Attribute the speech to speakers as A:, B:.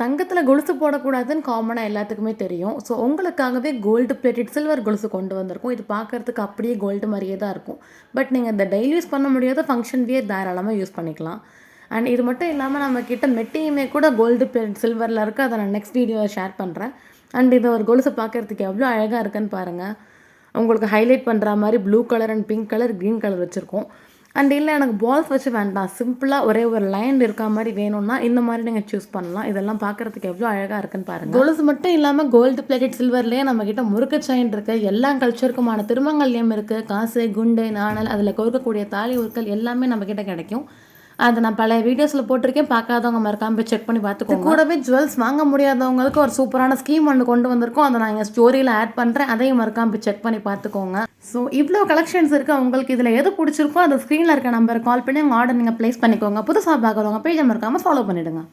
A: தங்கத்தில் கொலுசு போடக்கூடாதுன்னு காமனாக எல்லாத்துக்குமே தெரியும். ஸோ உங்களுக்காகவே கோல்டு பிளேட்டட் சில்வர் கொலுசு கொண்டு வந்திருக்கும். இது பார்க்கறதுக்கு அப்படியே கோல்டு மாதிரியே தான் இருக்கும். பட் நீங்கள் இந்த டெய்லி யூஸ் பண்ண முடியாத ஃபங்க்ஷன் வியர் தாராளமாக யூஸ் பண்ணிக்கலாம். அண்ட் இது மட்டும் இல்லாமல் நம்மக்கிட்ட மெட்டியுமே கூட கோல்டு பிளேட் சில்வரில் இருக்குது அதை நான் நெக்ஸ்ட் வீடியோவில் ஷேர் பண்ணுறேன் அண்ட் இது ஒரு கொலுசு பார்க்கறதுக்கு எவ்வளோ அழகாக இருக்குன்னு பாருங்கள் உங்களுக்கு ஹைலைட் பண்ணுற மாதிரி blue colour and pink colour green colour வச்சுருக்கோம். அண்ட் இல்லை எனக்கு பால்ஸ் வச்சு வேண்டாம். சிம்பிளாக ஒரே ஒரு லைன் இருக்கா மாதிரி வேணும்னா இந்த மாதிரி நீங்கள் சூஸ் பண்ணலாம். இதெல்லாம் பார்க்குறதுக்கு எவ்வளோ அழகாக இருக்குன்னு பாருங்கள் கொலுசு மட்டும் இல்லாமல் கோல்டு பிளேட்டட் சில்வர்லேயே நம்மக்கிட்ட முறுக்கு செயின் இருக்குது எல்லா கல்ச்சருக்குமான திருமங்கல்யம் இருக்குது காசு குண்டு நாணல் அதில் கோர்க்கக்கூடிய தாலி உருக்கள் எல்லாமே நம்மக்கிட்ட கிடைக்கும். அதை நான் பல வீடியோஸில் போட்டிருக்கேன். பார்க்காதவங்க மறக்காம போய் செக் பண்ணி பார்த்துக்கோங்க. கூடவே ஜுவல்ஸ் வாங்க முடியாதவங்களுக்கு ஒரு சூப்பரான ஸ்கீம் ஒன்று கொண்டு வந்திருக்கோம். அதை நான் எங்கள் ஸ்டோரியில் ஆட் பண்ணுறேன் அதையும் மறக்காம போய் செக் பண்ணி பார்த்துக்கோங்க. ஸோ இவ்வளோ கலெக்ஷன்ஸ் இருக்குது உங்களுக்கு இதில் எது பிடிச்சிருக்கோ அந்த ஸ்க்ரீனில் இருக்க நம்பர் கால் பண்ணி உங்கள் ஆர்டர் நீங்கள் ப்ளேஸ் பண்ணிக்கோங்க. புதுசாக பார்க்குறவங்க பேஜை மறக்காமல் ஃபாலோ பண்ணிவிடுங்க